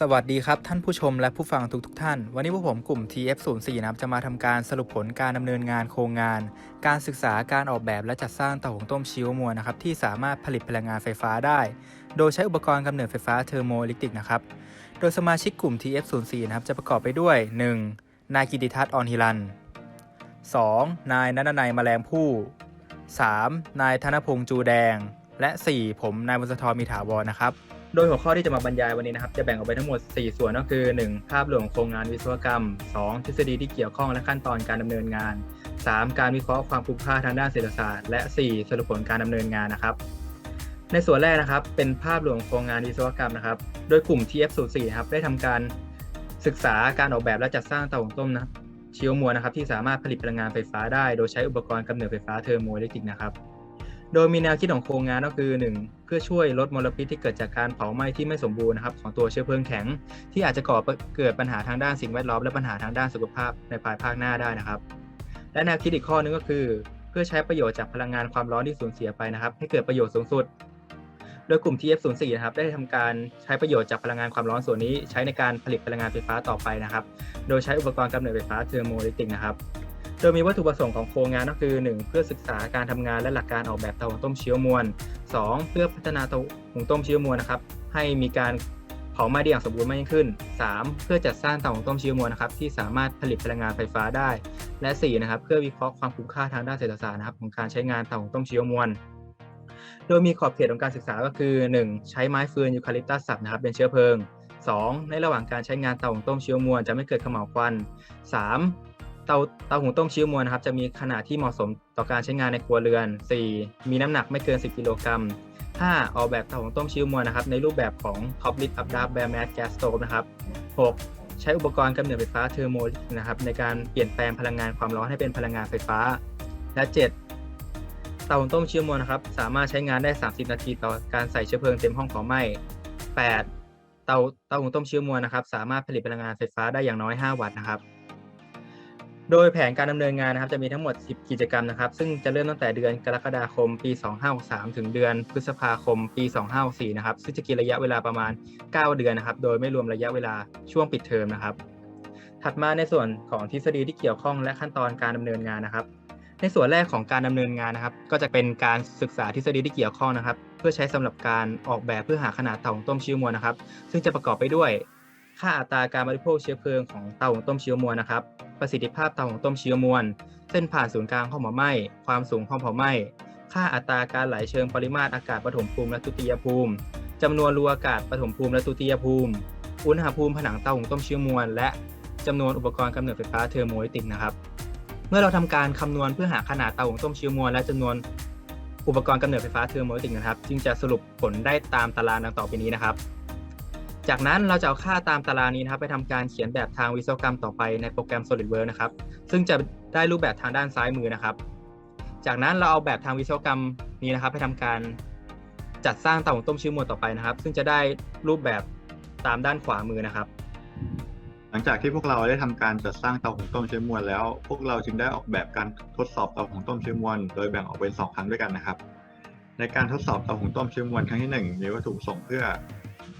สวัสดีครับ ท่านผู้ชมและผู้ฟังทุกทท่าน วันนี้พวกผมกลุ่ม TF04 นะครับจะมาทำการสรุปผลการดำเนินงานโครงงาน การศึกษาการออกแบบและจัดสร้างเตาหุงต้มชีวมวลนะครับที่สามารถผลิตพลังงานไฟฟ้าได้ โดยใช้อุปกรณ์กำเนิดไฟฟ้าเทอร์โมอิเล็กตริกนะครับโดยสมาชิกกลุ่ม TF04 นะครับจะประกอบไปด้วย 1. นายกิติทัศน์ออนฮิรัน 2. นายนันนัยแมลงผู้ 3. นายธนพงษ์จูแดง และ 4. ผมนายบุญสทรมีถาวรนะครับ โดยหัวข้อที่จะมาบรรยายวันนี้นะครับ จะแบ่งออกไปทั้งหมด 4 ส่วนก็คือ 1. ภาพรวมของโครงงานวิศวกรรม 2. ทฤษฎีที่เกี่ยวข้องและขั้นตอนการดำเนินงาน 3. การวิเคราะห์ความคุ้มค่าทางด้านเศรษฐศาสตร์และ 4. สรุปผลการดำเนินงานนะครับในส่วนแรกนะครับเป็นภาพรวมของโครงงานวิศวกรรมนะครับ โดยกลุ่ม TF04 นะครับได้ทำการศึกษาการออกแบบและจัดสร้างเตาหุงต้มนะชีวมวลนะครับที่สามารถผลิตพลังงานไฟฟ้าได้ โดยใช้อุปกรณ์กำเนิดไฟฟ้าเทอร์โมอิเล็กตริกนะครับ โดยมีแนวคิดของโครงงานก็คือ 1. เพื่อช่วยลดมลพิษที่เกิดจากการเผาไหม้ที่ไม่สมบูรณ์นะครับของตัวเชื้อเพลิงแข็ง ที่อาจจะก่อเกิดปัญหาทางด้านสิ่งแวดล้อมและปัญหาทางด้านสุขภาพในภายภาคหน้าได้นะครับ และแนวคิดอีกข้อนึงก็คือ เพื่อใช้ประโยชน์จากพลังงานความร้อนที่สูญเสียไปนะครับ ให้เกิดประโยชน์สูงสุด โดยกลุ่ม TF04 นะครับได้ทำการใช้ประโยชน์จากพลังงานความร้อนส่วนนี้ ใช้ในการผลิตพลังงานไฟฟ้าต่อไปนะครับ โดยใช้อุปกรณ์กำเนิดไฟฟ้าเทอร์โมอิเล็กตริกนะครับ ดยมีวัตถุประสงค์ของโครงงานก็คือ 1. เพื่อศึกษาการทำงานและหลักการออกแบบเตาหุงต้มเชื้อมวล 2. เพื่อพัฒนาเตาหุงต้มเชื้อมวลนะครับ ให้มีการเผาไหม้ได้อย่างสมบูรณ์มากยิ่งขึ้น 3. เพื่อจัดสร้างเตาหุงต้มเชื้อมวลนะครับที่สามารถผลิตพลังงานไฟฟ้าได้ และ 4. นะครับเพื่อวิเคราะห์ความคุ้มค่าทางด้านเศรษฐศาสตร์นะครับของการใช้งานเตาหุงต้มเชื้อมวล โดยมีขอบเขตของการศึกษาก็คือ 1. ใช้ไม้ฟืนยูคาลิปตัสสับนะครับเป็นเชื้อเพลิง 2. ในระหว่างการใช้งานเตาหุงต้มเชื้อมวลจะไม่เกิดขม่าวควัน 3. เตาเตาหุงต้มชื้อมวลนะครับ จะมีขนาดที่เหมาะสมต่อการใช้งานในครัวเรือน 4. มีน้ำหนักไม่เกิน 10 กิโลกรัม 5. ออกแบบเตาหุงต้มชื้อมวลนะครับ ในรูปแบบของ Top Lid Up Draft Bare Mat Gas Stove นะครับ 6. ใช้อุปกรณ์กำเนิดไฟฟ้าเทอร์โมนะครับในการเปลี่ยนแปลงพลังงานความร้อนให้เป็นพลังงานไฟฟ้า และ 7. เตาหุงต้มชื้อมวลนะครับ สามารถใช้งานได้ 30 นาทีต่อการใส่เชื้อเพลิงเต็มห้องเผาไหม้ 8. เตาเตาหุงต้มชื้อมวลนะครับ สามารถผลิตพลังงานไฟฟ้าได้อย่างน้อย 5 วัตต์นะครับ โดยแผนการดำเนินงานนะครับจะมีทั้งหมด 10 กิจกรรมนะครับ ซึ่งจะเริ่มตั้งแต่เดือนกรกฎาคม ปี 2563 ถึงเดือนพฤษภาคม ปี 2564 นะครับ ซึ่งจะกินระยะเวลาประมาณ 9 เดือนนะครับ โดยไม่รวมระยะเวลาช่วงปิดเทอมนะครับ ถัดมาในส่วนของทฤษฎีที่เกี่ยวข้องและขั้นตอนการดำเนินงานนะครับ ในส่วนแรกของการดำเนินงานนะครับ ก็จะเป็นการศึกษาทฤษฎีที่เกี่ยวข้องนะครับ เพื่อใช้สำหรับการออกแบบเพื่อหาขนาดเตาหุงต้มชื้อมวลนะครับ ซึ่งจะประกอบไปด้วย ค่าอัตราการบริโภคเชื้อเพลิงของเตาหุงต้มเชื้อมวลนะครับ ประสิทธิภาพเตาหุงต้มเชื้อมวล เส้นผ่านศูนย์กลางห้องเผาไหม้ ความสูงห้องเผาไหม้ ค่าอัตราการไหลเชิงปริมาตรอากาศปฐมภูมิและทุติยภูมิจำนวนรูอากาศปฐมภูมิและทุติยภูมิ อุณหภูมิผนังเตาหุงต้มเชื้อมวล และจำนวนอุปกรณ์กำเนิดไฟฟ้าเทอร์โมอิเล็กตริกนะครับ เมื่อเราทำการคำนวณเพื่อหาขนาดเตาหุงต้มเชื้อมวล และจำนวนอุปกรณ์กำเนิดไฟฟ้าเทอร์โมอิเล็กตริกนะครับ จึงจะสรุปผลได้ตามตารางดังต่อไปนี้นะครับ จากนั้นเราจะเอาค่าตามตารางนี้นะครับไปทำการเขียนแบบทางวิศวกรรมต่อไปในโปรแกรม SolidWorks นะครับ ซึ่งจะได้รูปแบบทางด้านซ้ายมือนะครับ จากนั้นเราเอาแบบทางวิศวกรรมนี้นะครับ ไปทำการจัดสร้างเตาหุงต้มเชื้อมวลต่อไปนะครับ ซึ่งจะได้รูปแบบตามด้านขวามือนะครับ หลังจากที่พวกเราได้ทำการจัดสร้างเตาหุงต้มเชื้อมวลแล้ว พวกเราจึงได้ออกแบบการทดสอบเตาหุงต้มเชื้อมวลโดยแบ่งออกเป็น 2 ครั้งด้วยกันนะครับ ในการทดสอบเตาหุงต้มเชื้อมวลครั้งที่ 1 มีวัตถุประสงค์เพื่อ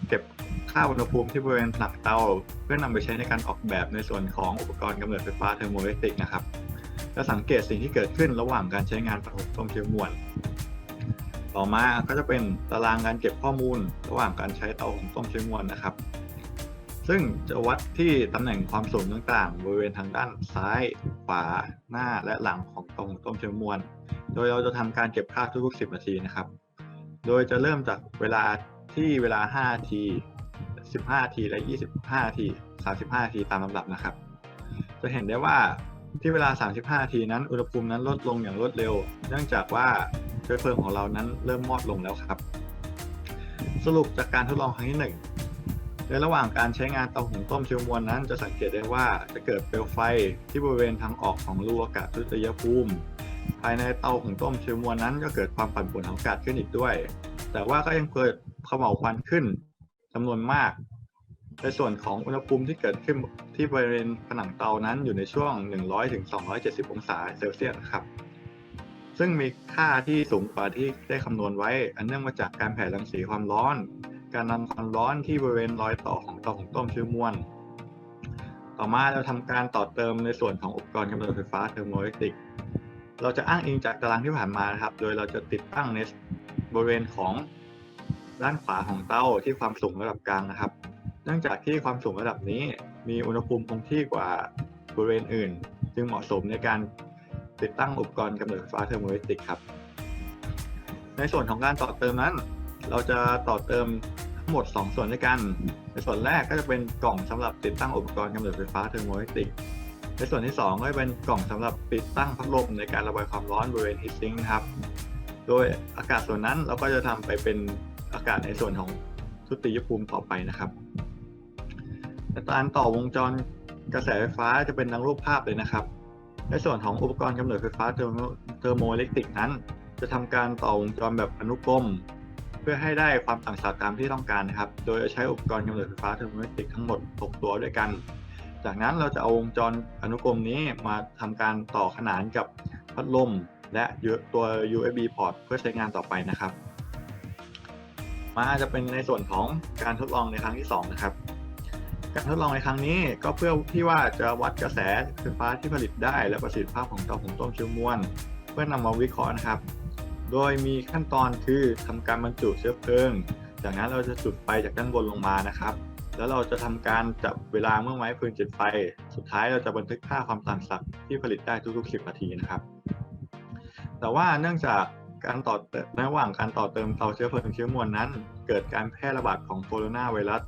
เก็บ ค่าอุณหภูมิที่บริเวณผนังเตา เพื่อนำไปใช้ในการออกแบบในส่วนของอุปกรณ์กำเนิดไฟฟ้าเทอร์โมเล็กตริกนะครับและสังเกตสิ่งที่เกิดขึ้นระหว่างการใช้งานเตาหุต้มเชื้อมวลต่อมาก็จะเป็นตารางการเก็บข้อมูล ระหว่างการใช้เตาหุงต้มเชื้อมวลนะครับ ซึ่งจะวัดที่ตำแหน่งความสูงต่างๆ บริเวณทางด้านซ้าย ขวา หน้าและหลังของเตาหุงต้มเชื้อมวล โดยเราจะทำการเก็บค่าทุกๆ 10 นาทีนะครับ โดยจะเริ่มจากเวลาที่เวลา5นาที 15 ทีและ 25 ที35 ทีตามลำดับนะครับ จะเห็นได้ว่าที่เวลา 35 ทีนั้น อุณหภูมินั้นลดลงอย่างรวดเร็ว เนื่องจากว่าเชื้อเพลิงของเรานั้นเริ่มมอดลงแล้วครับ สรุปจากการทดลองครั้งที่ 1 ในระหว่างการใช้งานเตาหุงต้มเชื้อมวลนั้น จะสังเกตได้ว่าจะเกิดเปลวไฟที่บริเวณทางออกของรูอากาศทุติยภูมิ ภายในเตาหุงต้มเชื้อมวลนั้น ก็เกิดความปั่นป่วนของอากาศขึ้นอีกด้วย แต่ว่าก็ยังเกิดขม่าวควันขึ้น จำนวนมาก ในส่วนของอุณหภูมิที่เกิดขึ้นที่บริเวณผนังเตานั้นอยู่ในช่วง 100ถึง270 องศาเซลเซียสครับ ซึ่งมีค่าที่สูงกว่าที่ได้คำนวณไว้ อันเนื่องมาจากการแผ่รังสีความร้อน การนำความร้อนที่บริเวณรอยต่อของเตาหุงต้มชื้อมวลต่อมาเราทำการต่อเติมในส่วนของอุปกรณ์กำเนิดไฟฟ้าเทอร์โมอิเล็กทริก เราจะอ้างอิงจากตารางที่ผ่านมานะครับ โดยเราจะติดตั้งในบริเวณของ ด้านขวาของเตาที่ความสูงระดับกลางนะครับ เนื่องจากที่ความสูงระดับนี้มีอุณหภูมิคงที่กว่าบริเวณอื่น จึงเหมาะสมในการติดตั้งอุปกรณ์กำเนิดไฟฟ้าเทอร์โมอิเล็กทริกครับ ในส่วนของการต่อเติมนั้น เราจะต่อเติมทั้งหมด 2 ส่วนด้วยกัน ในส่วนแรกก็จะเป็นกล่องสำหรับติดตั้งอุปกรณ์กำเนิดไฟฟ้าเทอร์โมอิเล็กทริก ในส่วนที่ 2 ก็จะเป็นกล่องสำหรับติดตั้งพัดลมในการระบายความร้อนบริเวณฮีทซิงค์นะครับ โดยอากาศส่วนนั้นเราก็จะทำไปเป็น อากาศในส่วนของทุติยภูมิต่อไปนะครับแต่การต่อวงจรกระแสไฟฟ้าจะเป็นดังรูปภาพเลยนะครับ ในส่วนของอุปกรณ์กำเนิดไฟฟ้าเทอร์โมเทอร์โมอิเล็กทริกนั้น จะทำการต่อวงจรแบบอนุกรม เพื่อให้ได้ความต่างศักย์ตามที่ต้องการนะครับ โดยใช้อุปกรณ์กำเนิดไฟฟ้าเทอร์โมอิเล็กทริกทั้งหมด 6 ตัวด้วยกัน จากนั้นเราจะเอาวงจรอนุกรมนี้มาทำการต่อขนานกับพัดลมและตัว USB port เพื่อใช้งานต่อไปนะครับ มาจะเป็นในส่วนของการทดลองในครั้งที่ 2 นะครับ การทดลองในครั้งนี้ก็เพื่อที่ว่าจะวัดกระแสไฟฟ้าที่ผลิตได้ และประสิทธิภาพของเตาหุงต้มเชื้อมวลเพื่อนำมาวิเคราะห์นะครับ โดยมีขั้นตอนคือทำการบรรจุเชื้อเพลิง จากนั้นเราจะจุดไฟจากด้านบนลงมานะครับ แล้วเราจะทำการจับเวลาเมื่อไม้ฟืนจุดไฟ สุดท้ายเราจะบันทึกค่าความต่างศักย์ที่ผลิตได้ทุกๆ 10 นาทีนะครับ แต่ว่าเนื่องจาก การต่อเติมระหว่างการต่อเติมเตาเชื้อเพลิงเชื้อมวลนั้น เกิดการแพร่ระบาดของโคโรนาไวรัส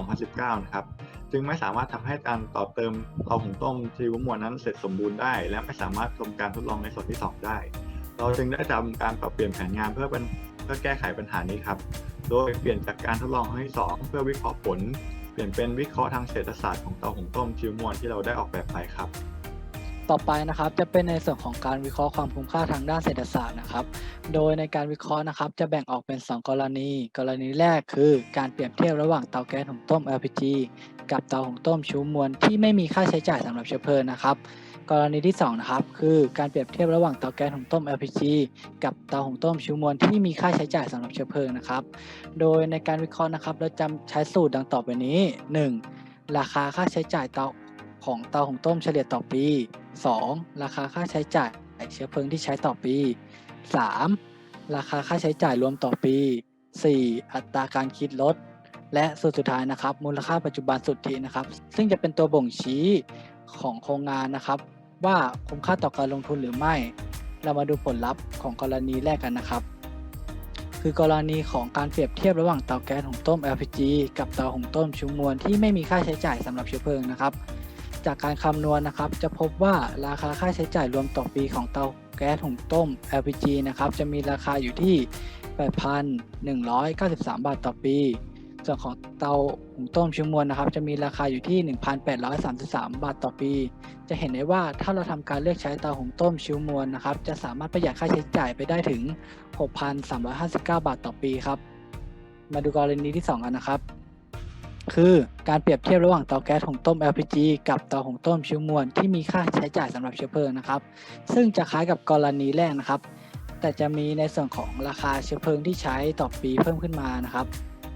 2019 นะครับ จึงไม่สามารถทำให้การต่อเติมเตาหุงต้มชีวมวลนั้นเสร็จสมบูรณ์ได้ และไม่สามารถทำการทดลองในส่วนที่ 2 ได้ เราจึงได้ทำการปรับเปลี่ยนแผนงานเพื่อเป็นเพื่อแก้ไขปัญหานี้ครับ โดยเปลี่ยนจากการทดลองครั้งที่ 2 เพื่อวิเคราะห์ผล เปลี่ยนเป็นวิเคราะห์ทางเศรษฐศาสตร์ของเตาหุงต้มชีวมวลที่เราได้ออกแบบไปครับ ต่อไปนะครับจะเป็นในส่วนของการวิเคราะห์ความคุ้มค่าทางด้านเศรษฐศาสตร์นะครับ โดยในการวิเคราะห์นะครับ จะแบ่งออกเป็น 2 กรณี กรณีแรกคือการเปรียบเทียบระหว่างเตาแก๊สหุงต้ม LPG กับเตาหุงต้มชิวมวลที่ไม่มีค่าใช้จ่ายสำหรับเชื้อเพลิงนะครับ กรณีที่2นะครับคือการเปรียบเทียบระหว่างเตาแก๊สหุงต้ม LPG กับเตาหุงต้มชิวมวลที่มีค่าใช้จ่ายสำหรับเชื้อเพลิงนะครับ โดยในการวิเคราะห์นะครับเราจำใช้สูตรดังต่อไปนี้ 1. ราคาค่าใช้จ่ายเตา ของเตาหุงต้มเฉลี่ยต่อปี 2. ราคาค่าใช้จ่ายเชื้อเพลิงที่ใช้ต่อปี 3. ราคาค่าใช้จ่ายรวมต่อปี 4. อัตราการคิดลด และสูตรสุดท้ายนะครับ มูลค่าปัจจุบันสุทธินะครับ ซึ่งจะเป็นตัวบ่งชี้ของโครงงานนะครับ ว่าคุ้มค่าต่อการลงทุนหรือไม่ เรามาดูผลลัพธ์ของกรณีแรกกันนะครับ คือกรณีของการเปรียบเทียบระหว่างเตาแก๊สหุงต้ม LPG กับเตาหุงต้มชุมมวลที่ไม่มีค่าใช้จ่ายสำหรับเชื้อเพลิงนะครับ จากการคำนวณนะครับ จะพบว่าราคาค่าใช้จ่ายรวมต่อปีของเตาแก๊สหุงต้ม LPG นะครับ จะมีราคาอยู่ที่ 8,193 บาทต่อปี ส่วนของเตาหุงต้มชิ้วมวลนะครับ จะมีราคาอยู่ที่ 1,833 บาทต่อปี จะเห็นได้ว่าถ้าเราทำการเลือกใช้เตาหุงต้มชิ้วมวลนะครับ จะสามารถประหยัดค่าใช้จ่ายไปได้ถึง 6,359 บาทต่อปีครับ มาดูกรณีที่ 2 กันนะครับ คือการเปรียบเทียบระหว่างเตาแก๊สหุงต้ม LPG กับเตาหุงต้มชิ้วมวลที่มีค่าใช้จ่ายสำหรับเชื้อเพลิงนะครับ ซึ่งจะคล้ายกับกรณีแรกนะครับ แต่จะมีในส่วนของราคาเชื้อเพลิงที่ใช้ต่อปีเพิ่มขึ้นมานะครับ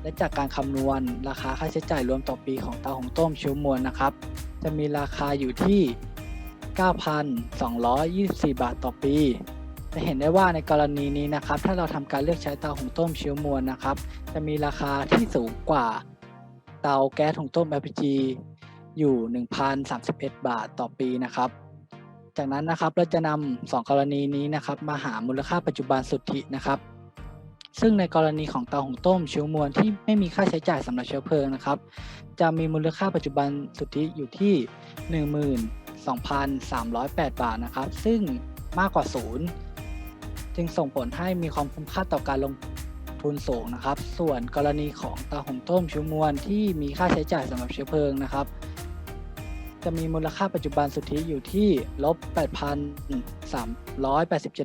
และจากการคำนวณราคาค่าใช้จ่ายรวมต่อปีของเตาหุงต้มชิ้วมวลนะครับ จะมีราคาอยู่ที่ 9,224 บาทต่อปีจะเห็นได้ว่าในกรณีนี้นะครับ ถ้าเราทำการเลือกใช้เตาหุงต้มชิ้วมวลนะครับ จะมีราคาที่สูงกว่า เตาแก๊สหุงต้ม LPG อยู่ 1,031 บาทต่อปีนะครับ จากนั้นนะครับเราจะนำสองกรณีนี้นะครับ มาหามูลค่าปัจจุบันสุทธินะครับ ซึ่งในกรณีของเตาหุงต้มชิ้วมวลที่ไม่มีค่าใช้จ่ายสำหรับเชื้อเพลิงนะครับ จะมีมูลค่าปัจจุบันสุทธิอยู่ที่ 12,308 บาทนะครับ ซึ่งมากกว่าศูนย์จึงส่งผลให้มีความคุ้มค่าต่อการลง ทุนสูงนะครับ ส่วนกรณีของเตาหุงต้มชิวมวลที่มีค่าใช้จ่ายสำหรับเชื้อเพลิงนะครับ จะมีมูลค่าปัจจุบันสุทธิอยู่ที่ลบ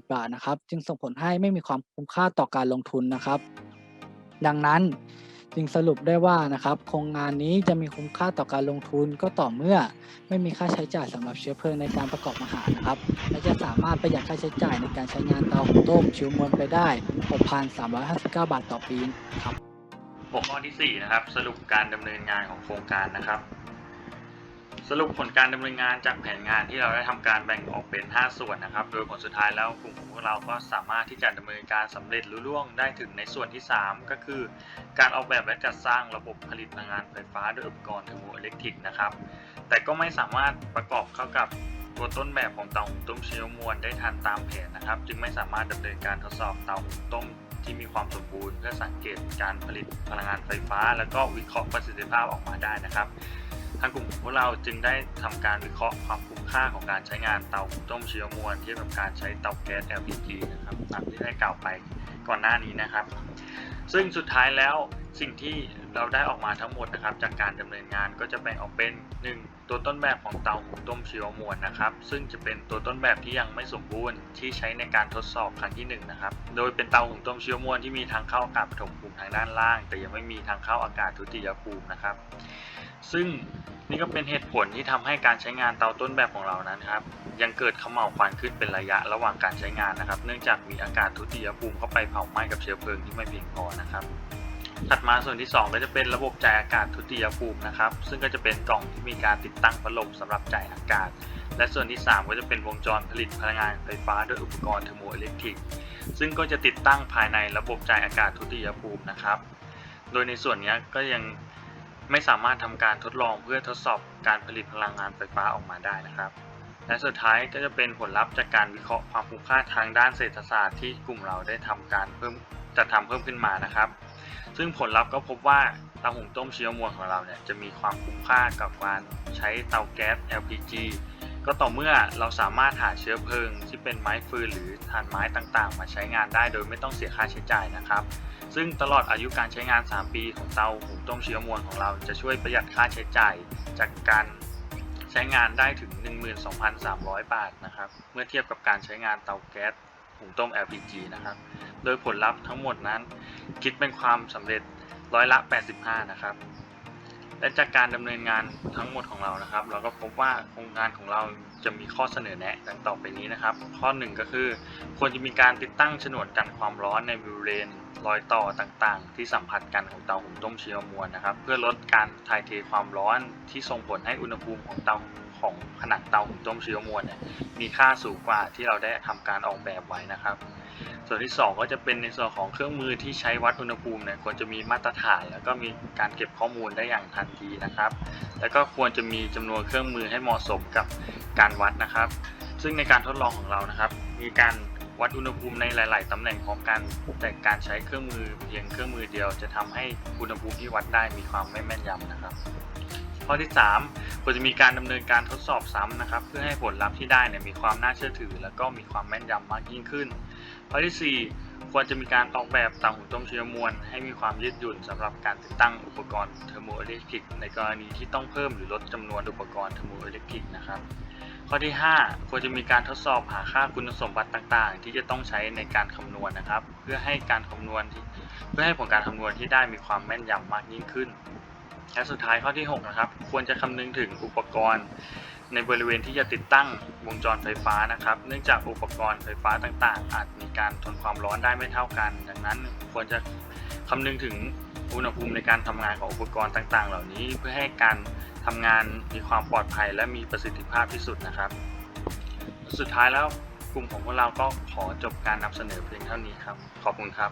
8,387 บาทนะครับ จึงส่งผลให้ไม่มีความคุ้มค่าต่อการลงทุนนะครับ ดังนั้น จึงสรุปได้ว่านะครับโครงงานนี้จะมีคุ้มค่าต่อการลงทุนก็ต่อเมื่อ ไม่มีค่าใช้จ่ายสำหรับเชื้อเพลิงในการประกอบอาหารนะครับ และจะสามารถประหยัดค่าใช้จ่ายในการใช้งานเตาหุงต้มชิวมวลไปได้ 6,359 บาทต่อปีครับหัวข้อที่ 4 นะครับ สรุปการดำเนินงานของโครงการนะครับ สรุปผลการดำเนินงานจากแผนงานที่เราได้ทำการแบ่งออกเป็น 5 ส่วนนะครับ โดยผลสุดท้ายแล้วกลุ่มของพวกเราก็สามารถที่จะดำเนินการสำเร็จลุล่วงได้ถึงในส่วนที่ 3 ก็คือ การออกแบบและจัดสร้างระบบผลิตพลังงานไฟฟ้าด้วยอุปกรณ์เทอร์โมอิเล็กทริกนะครับ แต่ก็ไม่สามารถประกอบเข้ากับตัวต้นแบบของเตาหุงต้มเชื้อมวลได้ทันตามแผนนะครับ จึงไม่สามารถดำเนินการทดสอบเตาหุงต้มที่มีความสมบูรณ์เพื่อสังเกตการผลิตพลังงานไฟฟ้า แล้วก็วิเคราะห์ประสิทธิภาพออกมาได้นะครับ ทางกลุ่มของพวกเราจึงได้ทำการวิเคราะห์ความคุ้มค่าของการใช้งานเตาต้มเชื้อมวลเทียบกับการใช้เตาแก๊ส LPG นะครับตามที่ได้กล่าวไปก่อนหน้านี้นะครับ ซึ่งสุดท้ายแล้วสิ่งที่เราได้ออกมาทั้งหมดนะครับ จากการดำเนินงานก็จะแบ่งออกเป็น 1. ตัวต้นแบบของเตาหุงต้มชีวมวลนะครับ ซึ่งจะเป็นตัวต้นแบบที่ยังไม่สมบูรณ์ที่ใช้ในการทดสอบครั้งที่1นะครับ โดยเป็นเตาหุงต้มชีวมวลที่มีทางเข้าอากาศปฐมภูมิทางด้านล่าง แต่ยังไม่มีทางเข้าอากาศทุติยภูมินะครับ ซึ่งนี่ก็เป็นเหตุผลที่ทำให้การใช้งานเตาต้นแบบของเรานั้นครับยังเกิดเขม่าวควันขึ้นเป็นระยะระหว่างการใช้งานนะครับ เนื่องจากมีอากาศทุติยภูมิเข้าไปเผาไหม้กับเชื้อเพลิงที่ไม่เพียงพอนะครับ ถัดมาส่วนที่ 2 ก็จะเป็นระบบจ่ายอากาศทุติยภูมินะครับ ซึ่งก็จะเป็นกล่องที่มีการติดตั้งพัดลมสำหรับจ่ายอากาศ และส่วนที่ 3 ก็จะเป็นวงจรผลิตพลังงานไฟฟ้าด้วยอุปกรณ์เทอร์โมอิเล็กทริก ซึ่งก็จะติดตั้งภายในระบบจ่ายอากาศทุติยภูมินะครับ โดยในส่วนนี้ก็ยังไม่สามารถทำการทดลองเพื่อทดสอบการผลิตพลังงานไฟฟ้าออกมาได้นะครับและสุดท้ายก็จะเป็นผลลัพธ์จากการวิเคราะห์ความคุ้มค่าทางด้านเศรษฐศาสตร์ที่กลุ่มเราได้ทำการเพิ่มจะทำเพิ่มขึ้นมานะครับ ซึ่งผลลัพธ์ก็พบว่าเตาหุงต้มเชื้อมวลของเราเนี่ยจะมีความคุ้มค่ากับการใช้เตาแก๊ส LPG ก็ต่อเมื่อเราสามารถหาเชื้อเพลิง ที่เป็นไม้ฟืนหรือถ่านไม้ต่างๆ มาใช้งานได้โดยไม่ต้องเสียค่าใช้จ่ายนะครับ ซึ่งตลอดอายุการใช้งาน 3 ปีของเตาหุงต้มเชื้อมวลของเราจะช่วยประหยัดค่าใช้จ่ายจากการใช้งานได้ถึง 12,300 บาทนะครับ เมื่อเทียบกับการใช้งานเตาแก๊ส หุงต้ม LPG นะครับ โดยผลลัพธ์ทั้งหมดนั้น คิดเป็นความสำเร็จร้อยละ 85 นะครับ และจากการดำเนินงานทั้งหมดของเรานะครับ เราก็พบว่าโครงการของเราจะมีข้อเสนอแนะดังต่อไปนี้นะครับ ข้อ 1 ก็คือ ควรจะมีการติดตั้งฉนวนกันความร้อนในบริเวณรอยต่อต่างๆ ที่สัมผัสกันของเตาหุงต้มเชื้อมวลนะครับ เพื่อลดการถ่ายเทความร้อนที่ส่งผลให้อุณหภูมิของเตา ของผนังเตาหุงต้มเชื้อมวลเนี่ยมีค่าสูงกว่าที่เราได้ทำการออกแบบไว้นะครับ ส่วนที่ 2 ก็จะเป็นในส่วนของเครื่องมือที่ใช้วัดอุณหภูมิเนี่ยควรจะมีมาตรฐาน แล้วก็มีการเก็บข้อมูลได้อย่างทันทีนะครับ แล้วก็ควรจะมีจำนวนเครื่องมือให้เหมาะสมกับการวัดนะครับ ซึ่งในการทดลองของเรานะครับ มีการวัดอุณหภูมิในหลาย ๆ ตำแหน่งพร้อมกันแต่การใช้เครื่องมือเพียงเครื่องมือเดียว จะทำให้อุณหภูมิที่วัดได้มีความไม่แม่นยำนะครับ ข้อที่ 3 ควรจะมีการดำเนินการทดสอบซ้ำนะครับ เพื่อให้ผลลัพธ์ที่ได้เนี่ยมีความน่าเชื่อถือ แล้วก็มีความแม่นยำมากยิ่งขึ้น ข้อที่ 4 ควรจะมีการออกแบบเตาหุงต้มเชื้อมวล ให้มีความยืดหยุ่นสำหรับการติดตั้งอุปกรณ์เทอร์โมอิเล็กทริกในกรณีที่ต้องเพิ่มหรือลดจำนวนอุปกรณ์เทอร์โมอิเล็กทริกนะครับข้อที่ 5 ควรจะมีการทดสอบหาค่าคุณสมบัติต่างๆ ที่จะต้องใช้ในการคำนวณนะครับ เพื่อให้การคำนวณที่เพื่อให้ผลการคำนวณที่ได้มีความแม่นยำมากยิ่งขึ้น และสุดท้ายข้อที่ 6 นะครับ ควรจะคำนึงถึงอุปกรณ์ ในบริเวณที่จะติดตั้งวงจรไฟฟ้านะครับ เนื่องจากอุปกรณ์ไฟฟ้าต่างๆ อาจมีการทนความร้อนได้ไม่เท่ากัน ดังนั้นควรจะคำนึงถึงอุณหภูมิในการทำงานของอุปกรณ์ต่าง ๆ เหล่านี้ เพื่อให้การทำงานมีความปลอดภัย และมีประสิทธิภาพที่สุดนะครับ สุดท้ายแล้วกลุ่มของพวกเราก็ขอจบการนำเสนอเพียงเท่านี้ครับ ขอบคุณครับ